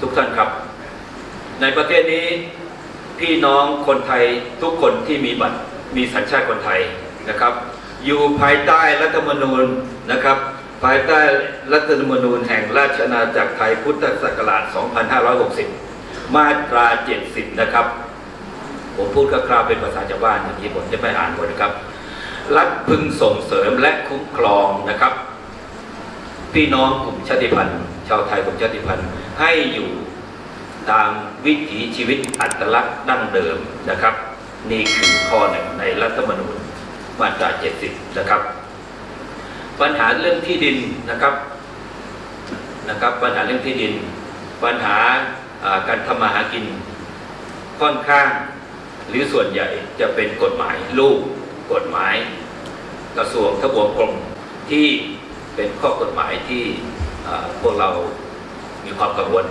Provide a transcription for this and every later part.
ทุกท่านครับ ในประเทศนี้พี่น้องคนไทยทุกคนที่มีบัตรมีสัญชาติคนไทยนะครับ อยู่ภายใต้รัฐธรรมนูญนะครับ ภายใต้รัฐธรรมนูญแห่งราชอาณาจักรไทยพุทธศักราช 2560 มาตรา 70 นะครับ ผมพูดคร่าวๆเป็นภาษาชาวบ้านอย่างนี้ผมจะไม่อ่านหมดนะครับ รัฐพึงส่งเสริมและคุ้มครองนะครับ พี่น้องกลุ่มชาติพันธุ์ ชาวไทยกลุ่มชาติพันธุ์ให้อยู่ตามวิถีชีวิตอัตลักษณ์ดั้งเดิมนะครับ นี่คือข้อหนึ่งในรัฐธรรมนูญมาตรา 70 นะครับ ปัญหาเรื่องที่ดินนะครับนะครับ ปัญหาเรื่องที่ดิน ปัญหาการทำมาหากินค่อนข้าง หรือส่วนใหญ่จะเป็นกฎหมายลูกกฎหมาย กระทรวงทบวงกรมที่เป็นข้อกฎหมายที่ พวกเรามีความกังวล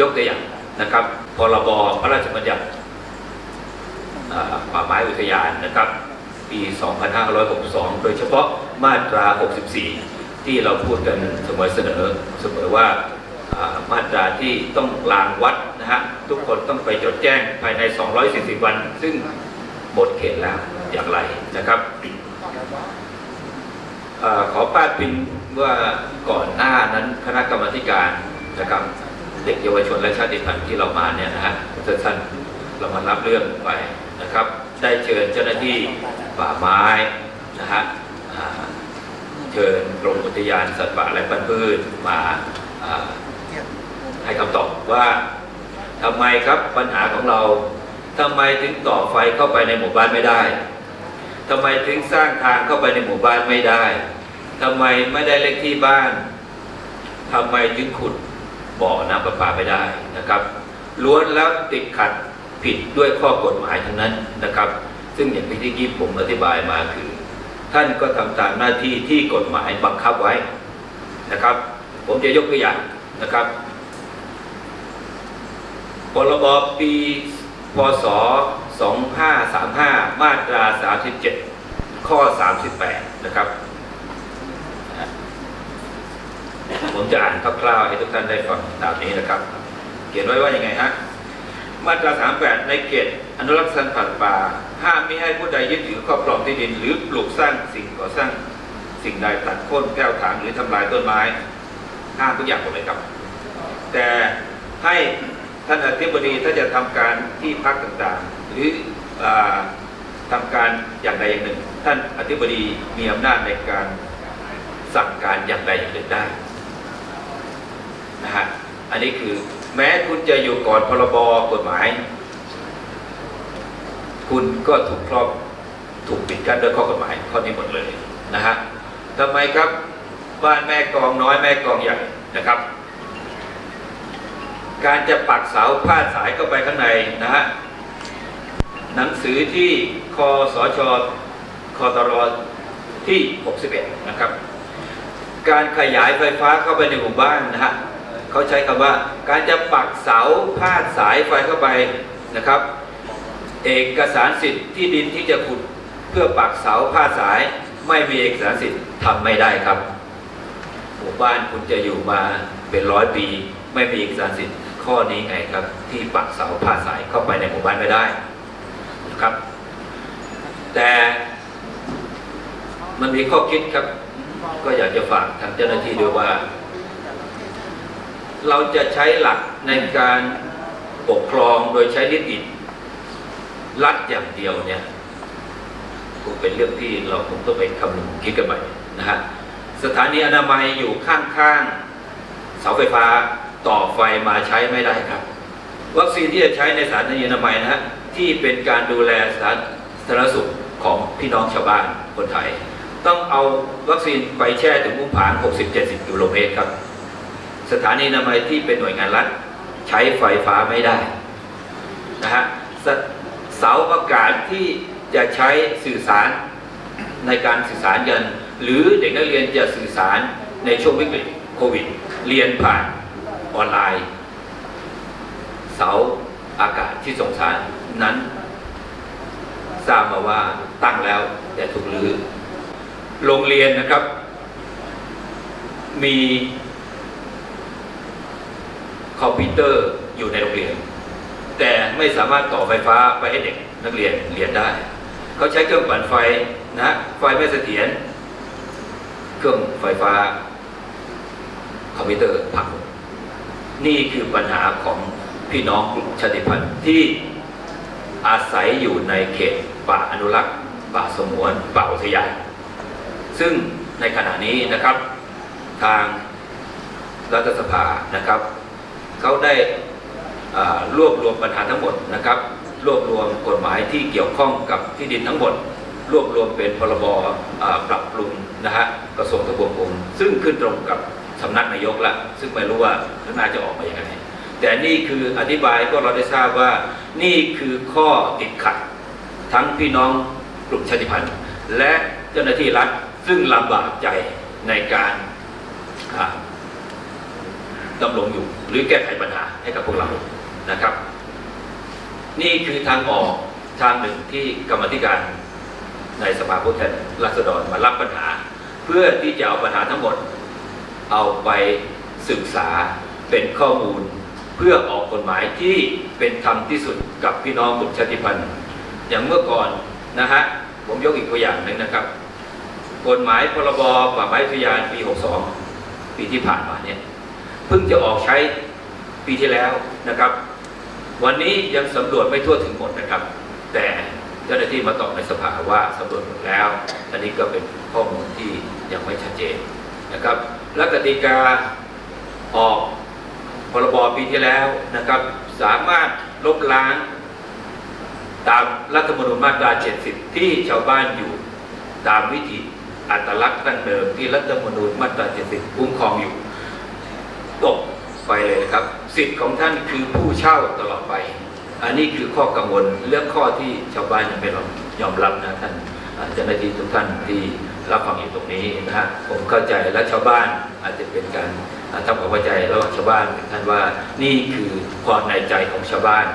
ยกตัวอย่างนะครับพรบพระราชบัญญัติป่าไม้อุทยานนะครับ ปี 2562 โดยเฉพาะมาตรา 64 ที่เราพูดกันเสมอเสนอเสมอว่ามาตราที่ต้องลางวัดนะฮะทุกคนต้องไปจดแจ้งภายใน 240 วัน ซึ่งหมดเขตแล้วอย่างไรนะครับอขอป้าดพิง ว่าก่อนหน้านั้นคณะกรรมการนะครับเด็กเยาวชนและชาติพันธุ์ที่เรามาเนี่ยนะฮะท่านเรามารับเรื่องไปนะครับ ได้เชิญเจ้าหน้าที่ป่าไม้นะฮะเชิญกรมอุทยานสัตว์ป่าและพันธุ์พืชมาอ่าให้คำตอบว่าทำไมครับปัญหาของเราทำไมถึงต่อไฟเข้าไปในหมู่บ้านไม่ได้ทำไมถึงสร้างทางเข้าไปในหมู่บ้านไม่ได้ ทำไมไม่ได้เลขที่บ้านทำไมถึงขุดบ่อน้ำประปาไม่ได้นะครับ ล้วนแล้วติดขัดผิดด้วยข้อกฎหมายทั้งนั้นนะครับ ซึ่งอย่างที่ที่กี้ผมอธิบายมาคือ ท่านก็ทำตามหน้าที่ที่กฎหมายบังคับไว้นะครับ ผมจะยกตัวอย่างนะครับพรบปีพศ 2535 มาตรา 37 ข้อ 38 นะครับ ผมจะอ่านคร่าวๆให้ทุกท่านได้ฟังตามนี้นะครับ เขียนไว้ว่ายังไงฮะมาตรา 38 ในเขตอนุรักษ์สันผัดป่า ห้ามไม่ให้ผู้ใดยึดถือครอบครองที่ดิน หรือปลูกสร้างสิ่งก่อสร้างสิ่งใดตัดโค่นแก้วถางหรือทำลายต้นไม้ ห้ามทุกอย่างหมดเลยครับ แต่ให้ท่านอธิบดีถ้าจะทำการที่พักต่างๆ หรืออาทำการอย่างใดอย่างหนึ่ง ท่านอธิบดีมีอำนาจในการสั่งการอย่างใดอย่างหนึ่งได้ นะฮะอันนี้คือแม้คุณจะอยู่ก่อนพรบกฎหมาย คุณก็ถูกครอบถูกปิดกั้นด้วยข้อกฎหมายข้อนี้หมดเลยนะฮะทำไมครับบ้านแม่กองน้อยแม่กองใหญ่นะครับ การจะปักเสาพาดสายเข้าไปข้างในนะฮะหนังสือที่คอสชคอตรที่ 61 นะครับ การขยายไฟฟ้าเข้าไปในหมู่บ้านนะฮะ เขาใช้คำว่า การจะปักเสาพาดสายไฟเข้าไปนะครับ เอกสารสิทธิ์ที่ดินที่จะขุดเพื่อปักเสาพาดสาย ไม่มีเอกสารสิทธิ์ทำไม่ได้ครับหมู่บ้านคุณจะอยู่มาเป็นร้อยปี ไม่มีเอกสารสิทธิ์ข้อนี้ไงครับ ที่ปักเสาพาดสายเข้าไปในหมู่บ้านไม่ได้นะครับ แต่มันมีข้อคิดครับ ก็อยากจะฝากทางเจ้าหน้าที่ด้วยว่า เราจะใช้หลักในการปกครองโดยใช้นิติรัฐอย่างเดียวเนี่ยคงเป็นเรื่องที่เราคงต้องไปคำนึงคิดกันใหม่นะฮะสถานีอนามัยอยู่ข้างๆเสาไฟฟ้าต่อไฟมาใช้ไม่ได้ครับ วัคซีนที่จะใช้ในสถานีอนามัยนะฮะที่เป็นการดูแลสาธารณสุขของพี่น้องชาวบ้านคนไทย ต้องเอาวัคซีนไปแช่ถึงอุ้มผาง 60-70กิโลเมตรครับ สถานีอนามัยที่เป็นหน่วยงานรัฐใช้ไฟฟ้าไม่ได้นะฮะเสาอากาศที่จะใช้สื่อสารในการสื่อสารกัน หรือเด็กนักเรียนจะสื่อสารในช่วงวิกฤตโควิด เรียนผ่านออนไลน์ เสาอากาศที่ส่งสารนั้นทราบมาว่าตั้งแล้วแต่ถูกลือโรงเรียนนะครับ มี คอมพิวเตอร์อยู่ในโรงเรียน แต่ไม่สามารถต่อไฟฟ้าไปให้เด็กนักเรียนเรียนได้ เขาใช้เครื่องปั่นไฟนะไฟไม่เสถียรเครื่องไฟฟ้า คอมพิวเตอร์พังนี่คือปัญหาของพี่น้องกลุ่มชาติพันธุ์ที่อาศัยอยู่ในเขตป่าอนุรักษ์ ป่าสงวน ป่าอุทยานซึ่งในขณะนี้นะครับ ทางรัฐสภานะครับ เขาได้รวบรวมปัญหาทั้งหมดนะครับ รวบรวมกฎหมายที่เกี่ยวข้องกับที่ดินทั้งหมด รวบรวมเป็นพรบปรับปรุงนะฮะกระทรวงทบวงกรมซึ่งขึ้นตรงกับสำนักนายกละซึ่งไม่รู้ว่าข้างหน้าจะออกมาอย่างไรแต่นี่คืออธิบายก็เราได้ทราบว่านี่คือข้อติดขัด ทั้งพี่น้องกลุ่มชาติพันธุ์ และเจ้าหน้าที่รัฐซึ่งลำบากใจในการดำรงอยู่ รือแก้ไขปัญหาให้กับพวกเรานะครับ นี่คือทางออกทางหนึ่งที่กรรมธิการในสภาผู้แทนราษฎรมารับปัญหา เพื่อที่จะเอาปัญหาทั้งหมด เอาไปศึกษาเป็นข้อมูล เพื่อออกกฎหมายที่เป็นธรรมที่สุดกับพี่น้องกลุ่มชาติพันธุ์ อย่างเมื่อก่อนนะฮะผมยกอีกตัวอย่างหนึ่งนะครับกฎหมายพรบป่าไม้อุยานปี 62 ปีที่ผ่านมาเนี่ยเพิ่งจะออกใช้ ปีที่แล้วนะครับ วันนี้ยังสำรวจไม่ทั่วถึงหมดนะครับ แต่เจ้าหน้าที่มาตอบในสภาว่าสำรวจหมดแล้ว อันนี้ก็เป็นข้อมูลที่ยังไม่ชัดเจนนะครับ และกติกาออกพรบปีที่แล้วนะครับ สามารถลบล้างตามรัฐธรรมนูญมาตรา 70 ที่ชาวบ้านอยู่ตามวิถีอัตลักษณ์ดั้งเดิมที่รัฐธรรมนูญมาตรา 70 คุ้มครองอยู่ตก ไปเลยนะครับ สิทธิ์ของท่านคือผู้เช่าตลอดไป อันนี้คือข้อกังวลเรื่องข้อที่ชาวบ้านยังไม่ยอมรับนะท่านเจ้าหน้าที่ทุกท่านที่รับฟังอยู่ตรงนี้นะฮะผมเข้าใจและชาวบ้านอาจจะเป็นการทำความเข้าใจระหว่างชาวบ้านท่านว่านี่คือความในใจของชาวบ้าน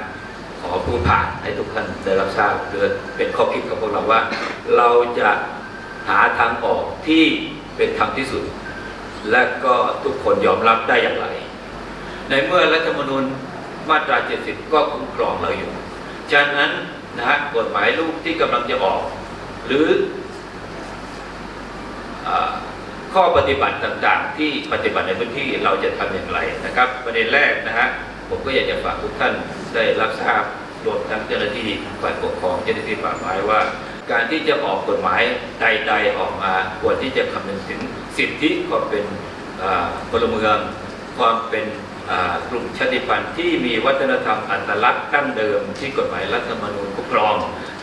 ขอผู้ผ่านให้ทุกท่านได้รับทราบเพื่อเป็นข้อคิดกับพวกเราว่า เราจะหาทางออกที่เป็นธรรมที่สุด และก็ทุกคนยอมรับได้อย่างไร ในเมื่อรัฐธรรมนูญมาตรา 70 ก็คุ้มครองเราอยู่ ฉะนั้นนะฮะกฎหมายลูกที่กำลังจะออก หรืออข้อปฏิบัติต่างๆ ที่ปฏิบัติในพื้นที่เราจะทำอย่างไรนะครับ ประเด็นแรกนะฮะผมก็อยากจะฝากทุกท่านได้รับทราบรวมทั้งเจ้าหน้าที่ฝ่ายปกครองเจ้าหน้าที่ป่าไม้ว่า การที่จะออกกฎหมายใดๆออกมาควรที่จะคำนึงถึงสิทธิความเป็นอ่าพลเมืองความเป็น กลุ่มชาติพันธุ์ที่มีวัฒนธรรมอัตลักษณ์ดั้งเดิมที่กฎหมายรัฐธรรมนูญคุ้มครอง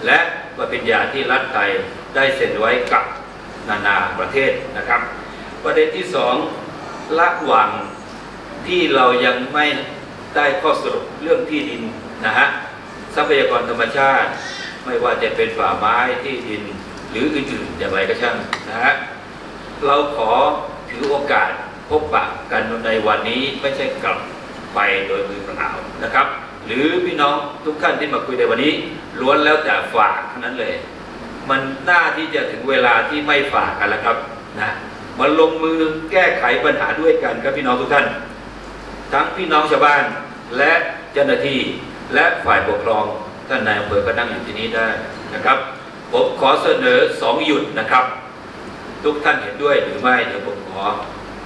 และปฏิญญาที่รัฐไทยได้เซ็นไว้กับนานาประเทศนะครับ ประเด็นที่สองระหว่างที่เรายังไม่ได้ข้อสรุปเรื่องที่ดินนะฮะทรัพยากรธรรมชาติ ไม่ว่าจะเป็นป่าไม้ที่ดินหรืออื่นๆอย่างไรก็ช่างนะฮะเราขอถือโอกาส พบปะกันในวันนี้ไม่ใช่กลับไปโดยมือเปล่านะครับ หรือพี่น้องทุกท่านที่มาคุยในวันนี้ล้วนแล้วแต่ฝากเท่านั้นเลย มันน่าที่จะถึงเวลาที่ไม่ฝากกันแล้วครับนะมาลงมือแก้ไขปัญหาด้วยกันครับพี่น้องทุกท่าน ทั้งพี่น้องชาวบ้านและเจ้าหน้าที่และฝ่ายปกครองท่านนายอำเภอก็นั่งอยู่ที่นี้ได้นะครับผมขอเสนอสองหยุดนะครับ ทุกท่านเห็นด้วยหรือไม่เดี๋ยวผมขอ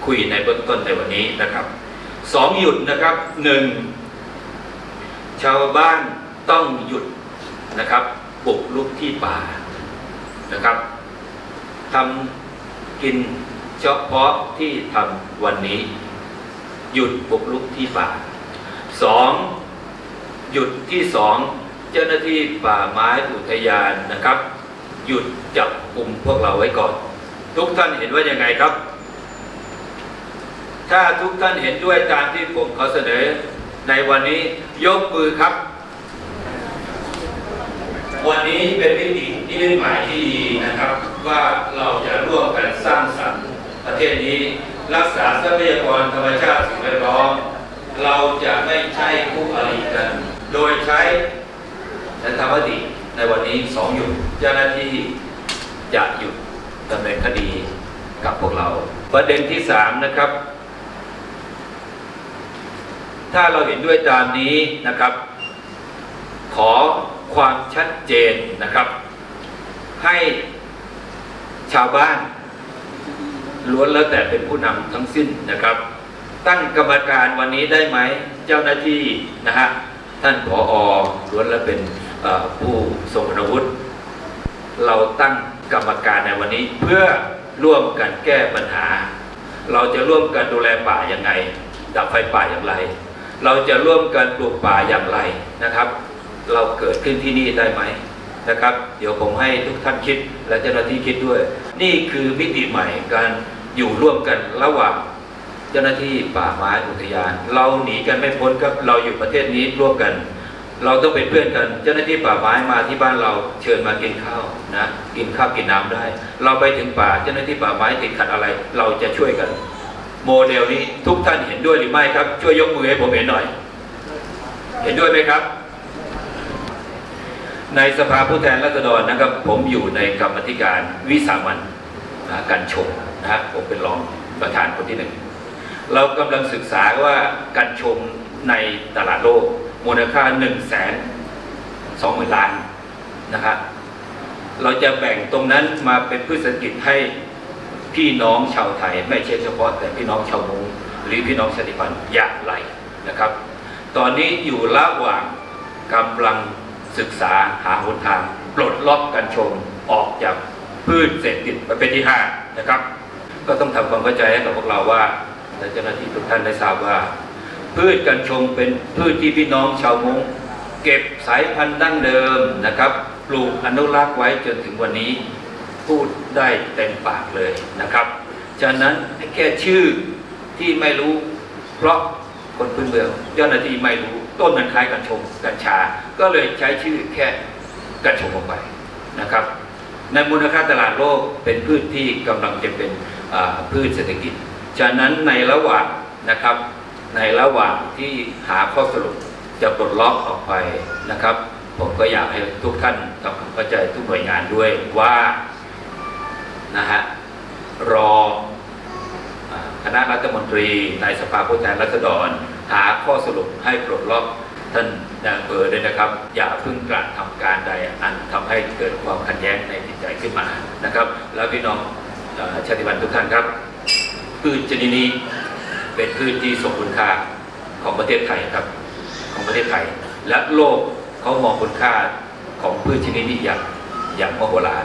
คุยในเบื้องต้นในวันนี้นะครับสองหยุดนะครับหนึ่งชาวบ้านต้องหยุดนะครับบุกลุกที่ป่านะครับทำกินเฉพาะที่ทำวันนี้ หยุดบุกลุกที่ป่าสองหยุดที่สองเจ้าหน้าที่ป่าไม้อุทยานนะครับ หยุดจับกลุ่มพวกเราไว้ก่อน ทุกท่านเห็นว่ายังไงครับ ถ้าทุกท่านเห็นด้วยตามที่ผมขอเสนอ ในวันนี้ยกมือครับ วันนี้เป็นวิธีที่เป็นหมายที่ดีนะครับ ว่าเราจะร่วมกันสร้างสรรค์ประเทศนี้ รักษาทรัพยากรธรรมชาติสิ่งแวดล้อมเราจะไม่ใช่คู่อริกัน โดยใช้ในธรรมติในวันนี้สองหยุดเจ้าหน้าที่จะหยุดดำเนินคดีกับพวกเรา ประเด็นที่สามนะครับ ถ้าเราเห็นด้วยตามนี้นะครับ ขอความชัดเจนนะครับ ให้ชาวบ้านล้วนแล้วแต่เป็นผู้นำทั้งสิ้นนะครับ ตั้งกรรมการวันนี้ได้ไหมเจ้าหน้าที่นะฮะท่านผออล้วนแล้วเป็นผู้ทรงคุณวุฒิเราตั้งกรรมการในวันนี้เพื่อร่วมกันแก้ปัญหา เราจะร่วมกันดูแลป่าอย่างไง ดับไฟป่าอย่างไร เราจะร่วมกันปลูกป่าอย่างไรนะครับ เราเกิดขึ้นที่นี่ได้ไหมนะครับ เดี๋ยวผมให้ทุกท่านคิดและเจ้าหน้าที่คิดด้วย นี่คือมิติใหม่การอยู่ร่วมกันระหว่างเจ้าหน้าที่ป่าไม้อุทยาน เราหนีกันไม่พ้นครับเราอยู่ประเทศนี้ร่วมกัน เราต้องเป็นเพื่อนกัน เจ้าหน้าที่ป่าไม้มาที่บ้านเราเชิญมากินข้าวนะกินข้าวกินน้ำได้ เราไปถึงป่าเจ้าหน้าที่ป่าไม้ติดขัดอะไร เราจะช่วยกัน โมเดลนี้ทุกท่านเห็นด้วยหรือไม่ครับ ช่วยยกมือให้ผมเห็นหน่อย เห็นด้วยไหมครับ ในสภาผู้แทนราษฎรนะครับ ผมอยู่ในกรรมธิการวิสามันนะการชมนะครับผมเป็นรองประธานคนที่หนึ่งเรากำลังศึกษาว่าการชมในตลาดโลกมูลค่า1นึ่งแสนสองหมื่นล้านนะครับเราจะแบ่งตรงนั้นมาเป็นพืชเศรษฐกิจให้ พี่น้องชาวไทย ไม่ใช่เฉพาะแต่พี่น้องชาวมุงหรือพี่น้องชาติพันธุ์อย่างไรนะครับ ตอนนี้อยู่ระหว่างกำลังศึกษาหาหนทางปลดล็อกกัญชงออกจากพืชเศรษฐกิจประเภทที่5นะครับ ก็ต้องทำความเข้าใจให้กับพวกเราว่าและเจ้าหน้าที่ทุกท่านได้ทราบว่า พืชกัญชงเป็นพืชที่พี่น้องชาวมงเก็บสายพันธุ์ดั้งเดิมนะครับ ปลูกอนุรักษ์ไว้จนถึงวันนี้ พูดได้เต็มปากเลยนะครับ ฉะนั้นแค่ชื่อที่ไม่รู้ เพราะคนพื้นเมืองเจ้าหน้าที่ไม่รู้ต้นมันคล้ายกัญชงกัญชา ก็เลยใช้ชื่อแค่กัญชงออกไปนะครับ ในมูลค่าตลาดโลกเป็นพืชที่กำลังจะเป็นพืชเศรษฐกิจ ฉะนั้นในระหว่างนะครับ ในระหว่างที่หาข้อสรุปจะปลดล็อกออกไปนะครับ ผมก็อยากให้ทุกท่านทำความเข้าใจทุกหน่วยงานด้วยว่า นะฮะรอคณะรัฐมนตรีในสภาผู้แทนราษฎร หาข้อสรุปให้ปลดล็อกท่านนายอำเภอด้วยนะครับ อย่าเพิ่งกระทำการใดอันทำให้เกิดความขัดแย้งในจิตใจขึ้นมานะครับ แล้วพี่น้องอชาติพันธุ์ทุกท่านครับพืชชนิดนี้เป็นพืชที่ทรงคุณค่าของประเทศไทยครับ ของประเทศไทย และโลกเขามองคุณค่าของพืชชนิดนี้อย่างอย่างมโหฬาร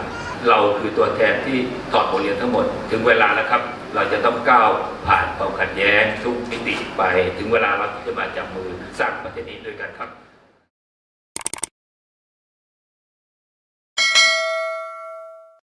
เราคือตัวแทนที่ถอดบทเรียนทั้งหมด ถึงเวลาแล้วครับ เราจะต้องก้าวผ่านความขัดแย้งทุกมิติไป ถึงเวลาเราจะมาจับมือสร้างประเทศนี้ด้วยกันครับ